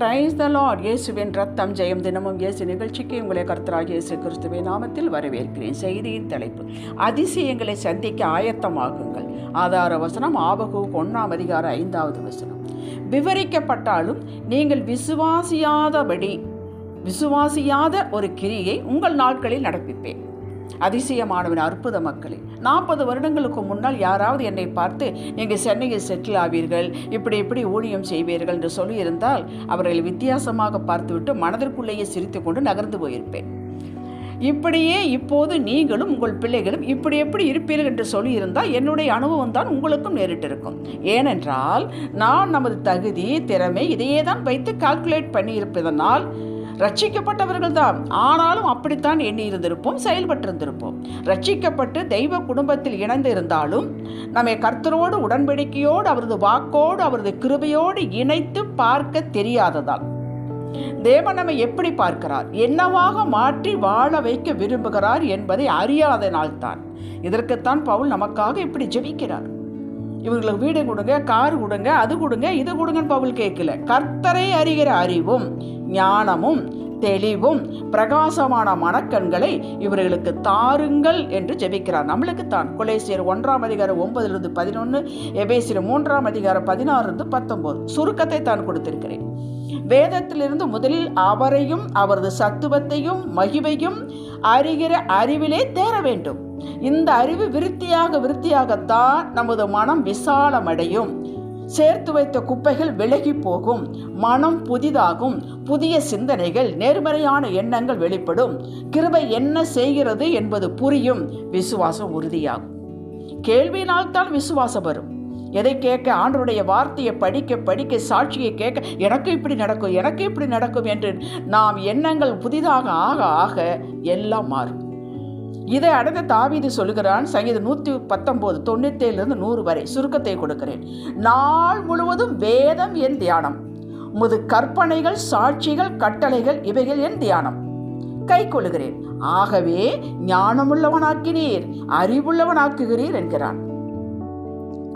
Praise the Lord இயேசுவின் ரத்தம் ஜெயம் தினமும் இயேசு நிகழ்ச்சிக்கு உங்களை கர்த்தராக இயேசு கிறிஸ்துவின் நாமத்தில் வரவேற்கிறேன். செய்தியின் தலைப்பு அதிசயங்களை சந்திக்க ஆயத்தமாகுங்கள். ஆதார வசனம் ஆபகு ஒன்றாம் அதிகார ஐந்தாவது வசனம். விவரிக்கப்பட்டாலும் நீங்கள் விசுவாசியாதபடி விசுவாசியாத ஒரு கிரியை உங்கள் நாட்களில் நடப்பிப்பேன். அதிசயமானவன் அற்புத மக்களே. நாற்பது வருடங்களுக்கு முன்னால் யாராவது என்னை பார்த்து நீங்கள் சென்னையில் செட்டில் ஆவீர்கள் இப்படி இப்படி ஊழியம் செய்வீர்கள் என்று சொல்லியிருந்தால் அவர்களை வித்தியாசமாக பார்த்துவிட்டு மனதிற்குள்ளேயே சிரித்து கொண்டு நகர்ந்து போயிருப்பேன். இப்படியே இப்போது நீங்களும் உங்கள் பிள்ளைகளும் இப்படி எப்படி இருப்பீர்கள் என்று சொல்லியிருந்தால் என்னுடைய அனுபவம் தான் உங்களுக்கும் நேரிட்டிருக்கும். ஏனென்றால் நான் நமது தகுதி திறமை இதையே தான் வைத்து கால்குலேட் பண்ணியிருப்பதனால் ரட்சிக்கப்பட்டவர்கள் தான் ஆனாலும் அப்படித்தான் எண்ணி இருந்திருப்போம் செயல்பட்டிருந்திருப்போம். ரட்சிக்கப்பட்டு தெய்வ குடும்பத்தில் இணைந்து இருந்தாலும் நம்மை கர்த்தரோடு உடன்படிக்கையோடு அவரது வாக்கோடு அவரது கிருபையோடு இணைத்து பார்க்க தெரியாததால். தேவன் நம்மை எப்படி பார்க்கிறார்? என்னவாக மாற்றி வாழ வைக்க விரும்புகிறார் என்பதை அறியாதனால்தான். இதற்குத்தான் பவுல் நமக்காக இப்படி ஜெபிக்கிறார். இவர்களுக்கு வீடு கொடுங்க கார் கொடுங்க அது கொடுங்க இது கொடுங்கன்னு பவுல் கேட்கல. கர்த்தரை அறிகிற அறிவும் ஞானமும் தெளிவும் பிரகாசமான மனக்கண்களை இவர்களுக்கு தாருங்கள் என்று ஜெபிக்கிறார். நம்மளுக்கு தான். கொலேசியர் ஒன்றாம் அதிகாரம் ஒன்பதிலிருந்து பதினொன்று எபேசியர் மூன்றாம் அதிகாரம் பதினாறிலிருந்து பத்தொன்பது சுருக்கத்தை தான் கொடுத்திருக்கிறேன். வேதத்திலிருந்து முதலில் அவரையும் அவரது சத்துவத்தையும் மகிமையும் அறிகிற அறிவிலே தேர வேண்டும். இந்த அறிவு விருத்தியாக விருத்தியாகத்தான் நமது மனம் விசாலமடையும். சேர்த்து வைத்த குப்பைகள் விலகி போகும். மனம் புதிதாகும். புதிய சிந்தனைகள் நேர்மறையான எண்ணங்கள் வெளிப்படும். கிருபை என்ன செய்கிறது என்பது புரியும். விசுவாசம் உறுதியாகும். கேள்வியினால் தான் விசுவாசம் வரும். எதை கேட்க ஆண்டருடைய வார்த்தையை படிக்க படிக்க சாட்சியை கேட்க எனக்கு இப்படி நடக்கும் எனக்கு இப்படி நடக்கும் என்று நாம் எண்ணங்கள் புதிதாக ஆக ஆக எல்லாம் மாறும். இதை அடுத்த தாவிது சொல்லுகிறான் சங்கீதம் நூற்றி பத்தொம்போது தொண்ணூத்தேழுலேருந்து நூறு வரை சுருக்கத்தை கொடுக்கிறேன். நாள் முழுவதும் வேதம் என் தியானம் முது கற்பனைகள் சாட்சிகள் கட்டளைகள் இவைகள் என் தியானம். கை கொள்ளுகிறேன். ஆகவே ஞானமுள்ளவனாக்கினீர் அறிவுள்ளவனாக்குகிறீர் என்கிறான்.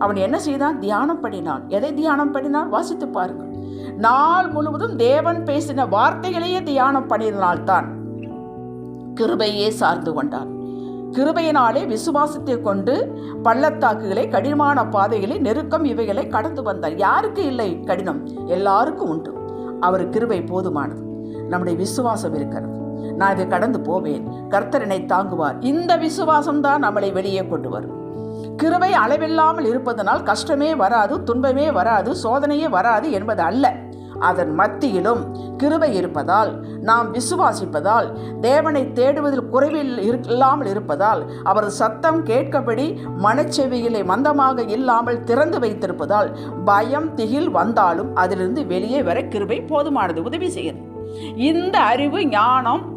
அவன் என்ன செய்தான்? தியானம் பண்ணினான் எதை தியானம் பண்ணினான் வாசித்து பாருங்கள். நாள் முழுவதும் தேவன் பேசின வார்த்தைகளையே தியானம் பண்ணினால்தான் கிருபையே சார்ந்து கொண்டான். கிருபையினாலே விசுவாசத்தை கொண்டு பள்ளத்தாக்குகளை கடினமான பாதைகளை நெருக்கம் இவைகளை கடந்து வந்தார். யாருக்கு இல்லை? கடினம். எல்லாருக்கும் உண்டு. அவர் கிருபை போதுமானது. நம்முடைய விசுவாசம் இருக்கிறது. நான் இதை கடந்து போவேன். கர்த்தரனை தாங்குவார். இந்த விசுவாசம் தான் நம்மளை வெளியே கொண்டு வரும். கிருபை அளவில்லாமல் இருப்பதனால் கஷ்டமே வராது துன்பமே வராது சோதனையே வராது என்பது அல்ல. அதன் மத்தியிலும் கிருபை இருப்பதால் நாம் விசுவாசிப்பதால் தேவனை தேடுவதில் குறைவில் இல்லாமல் இருப்பதால் அவரது சத்தம் கேட்கபடி மனச்செவிகளை மந்தமாக இல்லாமல் திறந்து வைத்திருப்பதால் பயம் திகில் வந்தாலும் அதிலிருந்து வெளியே வர கிருபை போதுமானது உதவி செய்கிறது இந்த அறிவு ஞானம்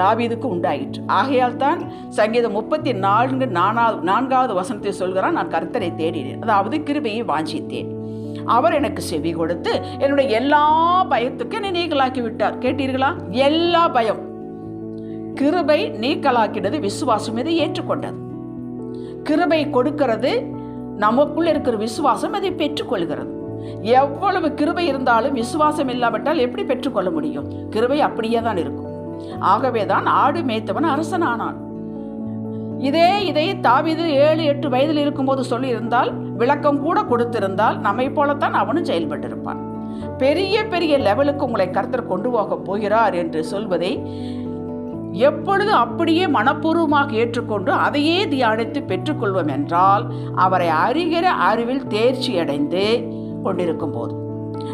தாவீதுக்கு உண்டாயிற்று. ஆகையால் தான் சங்கீதம் முப்பத்தி நான்கு நானாவது நான்காவது வசனத்தை சொல்கிறான் நான் கர்த்தரை தேடினேன் அதாவது கிருபையை வாஞ்சித்தேன். அவர் எனக்கு செவி கொடுத்து என்னுடைய எல்லா பயத்துக்கும் என்னை நீக்கலாக்கி விட்டார் கேட்டீர்களா? எல்லா பயம். கிருபை நீக்கலாக்கினது விசுவாசம் இதை ஏற்றுக்கொண்டது. கிருபை கொடுக்கிறது நமக்குள் இருக்கிற விசுவாசம் அதை பெற்றுக்கொள்கிறது. எவ்வளவு கிருபை இருந்தாலும் விசுவாசம் இல்லாவிட்டால் எப்படி பெற்றுக்கொள்ள முடியும்? கிருபை அப்படியே தான் இருக்கும். ஆகவே தான் ஆடு மேய்த்தவன் அரசன் ஆனான் இதே இதை தாவிது ஏழு எட்டு வயதில் இருக்கும்போது சொல்லியிருந்தால் விளக்கம் கூட கொடுத்திருந்தால் நம்மை போலத்தான் அவனும் செயல்பட்டிருப்பான். பெரிய பெரிய லெவலுக்கு உங்களை கருத்தர் கொண்டு போக போகிறார் என்று சொல்வதை எப்பொழுது அப்படியே மனப்பூர்வமாக ஏற்றுக்கொண்டு அதையே தியானித்து பெற்றுக்கொள்வோம் என்றால் அவரை அறிகிற அறிவில் தேர்ச்சி அடைந்து கொண்டிருக்கும் போது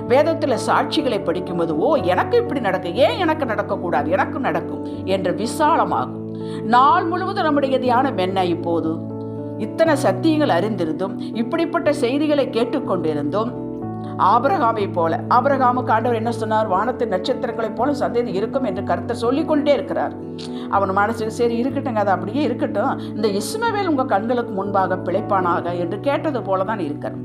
வேதத்தில் சாட்சிகளை படிக்கும்போது ஓ எனக்கு இப்படி நடக்கும் ஏன் எனக்கு நடக்கக்கூடாது எனக்கு நடக்கும் என்ற விசாலமாகும். நாள் முழுவதும் நம்முடைய தியானம் என்ன இப்போது? இத்தனை சத்தியங்கள் அறிந்திருந்தும் இப்படிப்பட்ட செய்திகளை கேட்டுக்கொண்டிருந்தும் ஆபரகாமை போல ஆபரகாமுக்கு ஆண்டவர் என்ன சொன்னார்? வானத்து நட்சத்திரங்களைப் போல சந்தேகம் இருக்கும் என்று கருத்தை சொல்லிக்கொண்டே இருக்கிறார். அவன் மனசுக்கு சரி இருக்கட்டுங்க அது அப்படியே இருக்கட்டும். இந்த இஸ்மவேல் உங்கள் கண்களுக்கு முன்பாக பிழைப்பானாக? என்று கேட்டது போல தான் இருக்கிறார்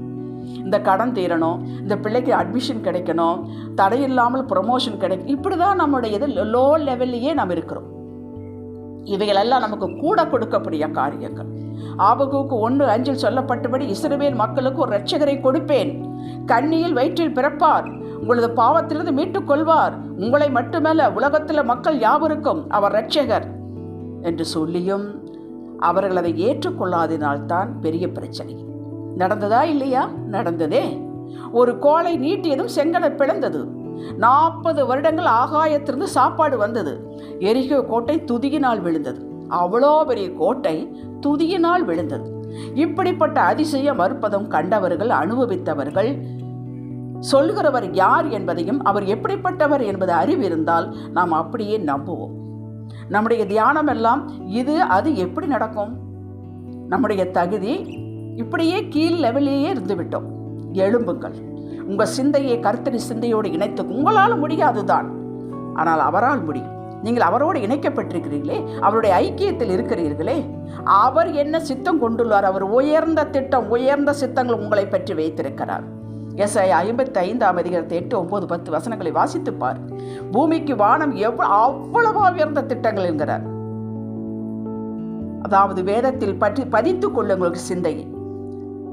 இந்த கடன் தீரணும் இந்த பிள்ளைக்கு அட்மிஷன் கிடைக்கணும் தடையில்லாமல் ப்ரொமோஷன் கிடைக்கும் இப்படி தான் நம்முடைய இது லோ லெவல்லையே நம்ம இருக்கிறோம். இவைகளெல்லாம் நமக்கு கூட கொடுக்கக்கூடிய காரியங்கள். ஆபகுக்கு ஒன்று அஞ்சில் சொல்லப்பட்டபடி இஸ்ரவேல் மக்களுக்கு ஒரு ரட்சகரை கொடுப்பேன். கண்ணியில் வயிற்றில் பிறப்பார். உங்களது பாவத்திலிருந்து மீட்டுக் கொள்வார். உங்களை மட்டுமல்ல உலகத்தில் மக்கள் யாவருக்கும் அவர் ரட்சகர் என்று சொல்லியும் அவர்கள் அதை ஏற்றுக்கொள்ளாதினால்தான் பெரிய பிரச்சனை. நடந்ததா இல்லையா? நடந்ததே. ஒரு கோலை நீட்டியதும் செங்கலை பிளந்தது. நாற்பது வருடங்கள் ஆகாயத்திலிருந்து சாப்பாடு வந்தது. எரிகோ கோட்டை துதியினால் விழுந்தது. அவ்வளோ பெரிய கோட்டை துதியினால் விழுந்தது. இப்படிப்பட்ட அதிசயம் மறுப்பதம் கண்டவர்கள் அனுபவித்தவர்கள் சொல்கிறவர் யார் என்பதையும் அவர் எப்படிப்பட்டவர் என்பது அறிவிருந்தால் நாம் அப்படியே நம்புவோம். நம்முடைய தியானம் எல்லாம் இது அது எப்படி நடக்கும்? நம்முடைய தகுதி இப்படியே கீழ் லெவலிலேயே இருந்து விட்டோம் எழும்புங்கள். உங்கள் சிந்தையை கருத்தரி சிந்தையோடு இணைத்து உங்களால் முடியாதுதான். ஆனால் அவரால் முடியும். நீங்கள் அவரோடு இணைக்கப்பட்டிருக்கிறீர்களே அவருடைய ஐக்கியத்தில் இருக்கிறீர்களே. அவர் என்ன சித்தம் கொண்டுள்ளார் அவர் உயர்ந்த திட்டம் உயர்ந்த சித்தங்கள் உங்களை பற்றி வைத்திருக்கிறார். எஸ்ஐ ஐம்பத்தி ஐந்தாம் அதிகாரத்தை எட்டு ஒன்பது பத்து வசனங்களை வாசித்துப்பார் பூமிக்கு வானம் எவ்வளோ அவ்வளவா உயர்ந்த திட்டங்கள் என்கிறார். அதாவது வேதத்தில் பற்றி பதித்துக் கொள்ளுங்கள் சிந்தையை.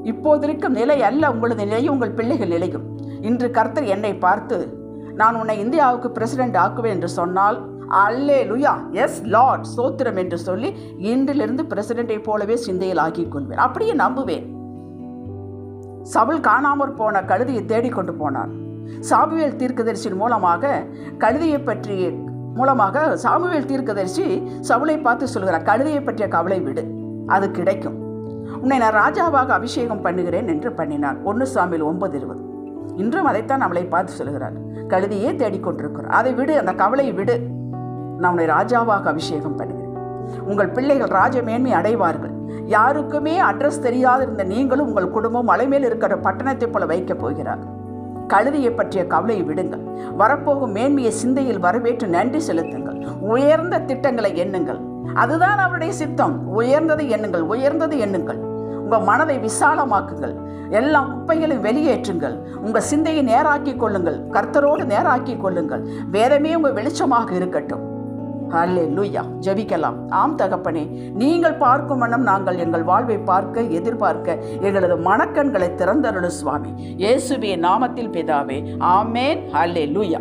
இப்போது இருக்கும் நிலை அல்ல உங்களது நிலையும் உங்கள் பிள்ளைகள் நிலையும். இன்று கர்த்தர் என்னை பார்த்து நான் உன்னை இந்தியாவுக்கு பிரசிடென்ட் ஆக்குவேன் என்று சொன்னால் அல்லே லுயா எஸ் லார்ட் சோத்திரம் என்று சொல்லி இன்றிலிருந்து பிரசிடென்ட்டை போலவே சிந்தையில் ஆக்கிக் கொள்வேன். அப்படியே நம்புவேன். சவுல் காணாமற் போன கழுதையை தேடிக்கொண்டு போனான். சாமுவேல் தீர்க்கதரிசியின் மூலமாக கழுதையை பற்றி மூலமாக சாமுவேல் தீர்க்கதரிசி சவுளை பார்த்து சொல்கிறார் கழுதையை பற்றிய கவலை விடு அது கிடைக்கும். உன்னை நான் ராஜாவாக அபிஷேகம் பண்ணுகிறேன் என்று பண்ணினான். ஒன்று சாமியில் ஒன்பது இருபது. இன்றும் அதைத்தான் அவளை பார்த்து சொல்கிறார் கழுதையே தேடிக்கொண்டிருக்கிறார். அதை விடு அந்த கவலையை விடு. நான் உன்னை ராஜாவாக அபிஷேகம் பண்ணுகிறேன். உங்கள் பிள்ளைகள் ராஜ மேன்மை அடைவார்கள். யாருக்குமே அட்ரஸ் தெரியாது இருந்த நீங்களும் உங்கள் குடும்பம் மலை மேல் இருக்கிற பட்டணத்தைப் போல வைக்கப் போகிறார். கழுதியை பற்றிய கவலையை விடுங்கள். வரப்போகும் மேன்மையை சிந்தையில் வரவேற்று நன்றி செலுத்துங்கள். உயர்ந்த திட்டங்களை எண்ணுங்கள். அதுதான் அவருடைய சித்தம். உயர்ந்ததை எண்ணுங்கள். உயர்ந்ததை எண்ணுங்கள். உங்கள் மனதை விசாலமாக்குங்கள். எல்லா குப்பைகளையும் வெளியேற்றுங்கள். உங்கள் சிந்தையை நேராக்கிக் கொள்ளுங்கள். கர்த்தரோடு நேராக்கிக் கொள்ளுங்கள். வேதமே உங்கள் வெளிச்சமாக இருக்கட்டும். அல்லே லூயா ஜபிக்கலாம். ஆம் தகப்பனே நீங்கள் பார்க்கும் வண்ணம் நாங்கள் எங்கள் வாழ்வை பார்க்க எதிர்பார்க்க எங்களது மனக்கண்களை திறந்தருளு சுவாமி. இயேசுவின் நாமத்தில் பிதாவே. ஆமேன். அல்லே லூயா